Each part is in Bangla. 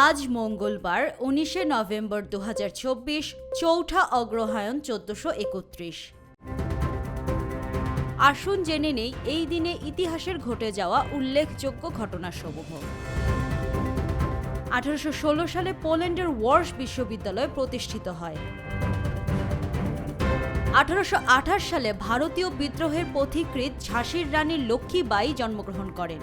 আজ মঙ্গলবার, উনিশে নভেম্বর দু হাজার চব্বিশ, চৌঠা অগ্রহায়ণ চোদ্দশো একত্রিশ। আসুন জেনে নেই, এই দিনে ইতিহাসের ঘটে যাওয়া উল্লেখযোগ্য ঘটনাসমূহ। আঠারোশো ষোলো সালে পোল্যান্ডের ওয়ার্স বিশ্ববিদ্যালয় প্রতিষ্ঠিত হয়। আঠারোশো আঠাশ সালে ভারতীয় বিদ্রোহের পথিকৃৎ ঝাঁসির রানী লক্ষ্মীবাই জন্মগ্রহণ করেন।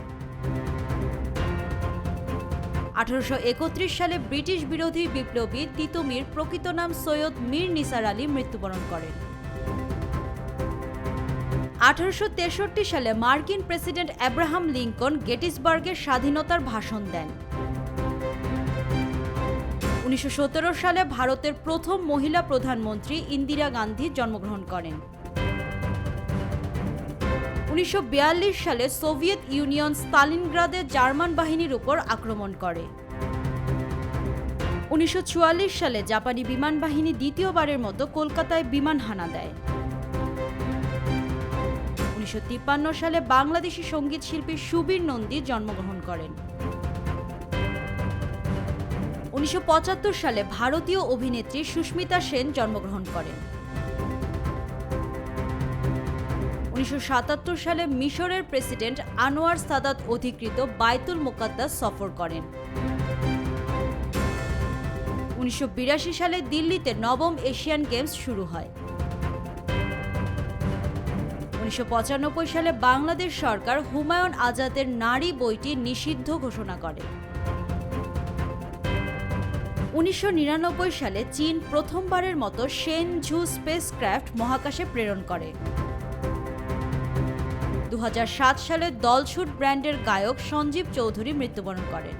আঠারোশো একত্রিশ সালে ব্রিটিশ বিরোধী বিপ্লবী তিতুমির প্রকৃত নাম সৈয়দ মীর নিসার আলী মৃত্যুবরণ করেন। আঠারোশো তেষট্টি সালে মার্কিন প্রেসিডেন্ট অ্যাব্রাহাম লিঙ্কন গেটিসবার্গের স্বাধীনতার ভাষণ দেন। উনিশশো সতেরো সালে ভারতের প্রথম মহিলা প্রধানমন্ত্রী ইন্দিরা গান্ধী জন্মগ্রহণ করেন। উনিশশো বিয়াল্লিশ সালে সোভিয়েত ইউনিয়ন স্তালিনগ্রাদে জার্মান বাহিনীর উপর আক্রমণ করে। উনিশশো চুয়াল্লিশ সালে জাপানি বিমান বাহিনী দ্বিতীয়বারের মতো কলকাতায় বিমান হানা দেয়। উনিশশো তিপ্পান্ন সালে বাংলাদেশি সংগীত শিল্পী সুবীর নন্দী জন্মগ্রহণ করেন। উনিশশো পঁচাত্তর সালে ভারতীয় অভিনেত্রী সুস্মিতা সেন জন্মগ্রহণ করেন। উনিশশো সাতাত্তর সালে মিশরের প্রেসিডেন্ট আনোয়ার সাদাত অধিকৃত বাইতুল মোকাদ্দাস সফর করেন। উনিশশো বিরাশি সালে দিল্লিতে নবম এশিয়ান গেমস শুরু হয়। উনিশশো পঁচানব্বই সালে বাংলাদেশ সরকার হুমায়ুন আজাদের নারী বইটি নিষিদ্ধ ঘোষণা করে। উনিশশো নিরানব্বই সালে চীন প্রথমবারের মতো শেন ঝু স্পেসক্রাফট মহাকাশে প্রেরণ করে। দু হাজার সাত সালে দলছুট ব্র্যান্ডের গায়ক সঞ্জীব চৌধুরী মৃত্যুবরণ করেন।